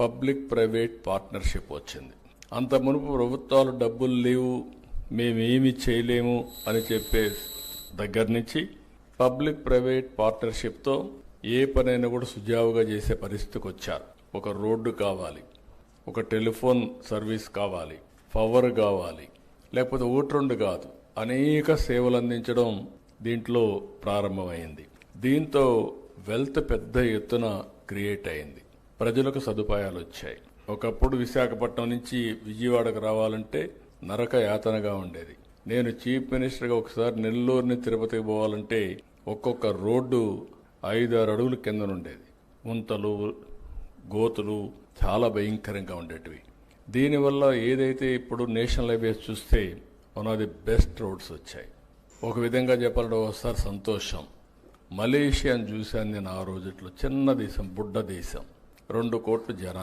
Public private partnership వచ్చింది. అంత మునుపు ప్రభుత్వాలు డబ్బులు లేవు మేమేమి చేయలేము అని చెప్పే దగ్గర నుంచి పబ్లిక్ ప్రైవేట్ పార్ట్నర్షిప్తో ఏ పనైనా కూడా సుజావుగా చేసే పరిస్థితికి వచ్చారు. ఒక రోడ్డు కావాలి ఒక టెలిఫోన్ సర్వీస్ కావాలి పవర్ కావాలి లేకపోతే ఓటు రెండు కాదు. అనేక సేవలు అందించడం దీంట్లో ప్రారంభమైంది. దీంతో వెల్త్ పెద్ద ఎత్తున క్రియేట్ అయింది. ప్రజలకు సదుపాయాలు వచ్చాయి. ఒకప్పుడు విశాఖపట్నం నుంచి విజయవాడకు రావాలంటే నరక యాతనగా ఉండేది. నేను చీఫ్ మినిస్టర్గా ఒకసారి నెల్లూరుని తిరుపతికి పోవాలంటే ఒక్కొక్క రోడ్డు ఐదారు అడుగుల కింద ఉండేది. ముంతలు గోతులు చాలా భయంకరంగా ఉండేటివి. దీనివల్ల ఏదైతే ఇప్పుడు నేషనల్ హైవేస్ చూస్తే one of the best roads వచ్చాయి. ఒక విధంగా చెప్పాలంటే ఒకసారి సంతోషం. మలేషియాని చూశాను నేను ఆ రోజుట్లో. చిన్న దేశం బుడ్డ దేశం. రెండు కోట్లు జనాలు